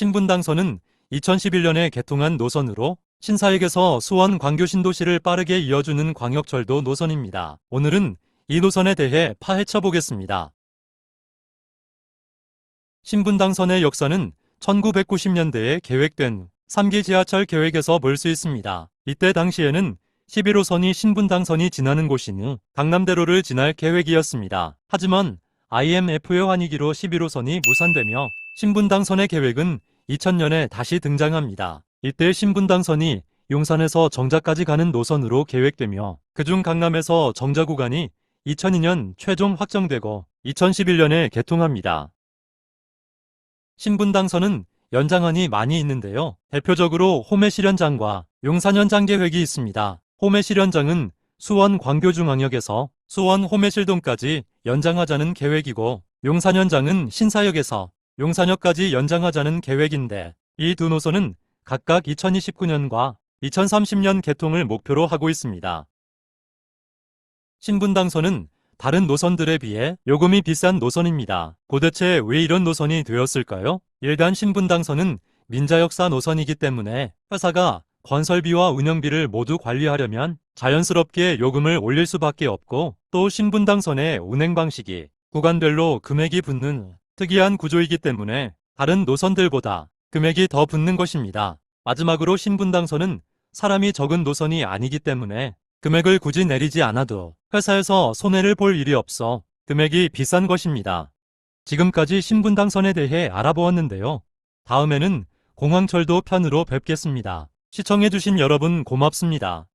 신분당선은 2011년에 개통한 노선으로 신사역에서 수원 광교 신도시를 빠르게 이어주는 광역철도 노선입니다. 오늘은 이 노선에 대해 파헤쳐 보겠습니다. 신분당선의 역사는 1990년대에 계획된 3기 지하철 계획에서 볼 수 있습니다. 이때 당시에는 11호선이 신분당선이 지나는 곳인 강남대로를 지날 계획이었습니다. 하지만 IMF의 환희기로 11호선이 무산되며 신분당선의 계획은 2000년에 다시 등장합니다. 이때 신분당선이 용산에서 정자까지 가는 노선으로 계획되며 그중 강남에서 정자 구간이 2002년 최종 확정되고 2011년에 개통합니다. 신분당선은 연장안이 많이 있는데요. 대표적으로 호매 실현장과 용산 현장 계획이 있습니다. 호매 실현장은 수원 광교중앙역에서 수원 호매실동까지 연장하자는 계획이고 용산 현장은 신사역에서 용산역까지 연장하자는 계획인데 이 두 노선은 각각 2029년과 2030년 개통을 목표로 하고 있습니다. 신분당선은 다른 노선들에 비해 요금이 비싼 노선입니다. 도대체 왜 이런 노선이 되었을까요? 일단 신분당선은 민자역사 노선이기 때문에 회사가 건설비와 운영비를 모두 관리하려면 자연스럽게 요금을 올릴 수밖에 없고 또 신분당선의 운행 방식이 구간별로 금액이 붙는 특이한 구조이기 때문에 다른 노선들보다 금액이 더 붙는 것입니다. 마지막으로 신분당선은 사람이 적은 노선이 아니기 때문에 금액을 굳이 내리지 않아도 회사에서 손해를 볼 일이 없어 금액이 비싼 것입니다. 지금까지 신분당선에 대해 알아보았는데요. 다음에는 공항철도 편으로 뵙겠습니다. 시청해주신 여러분 고맙습니다.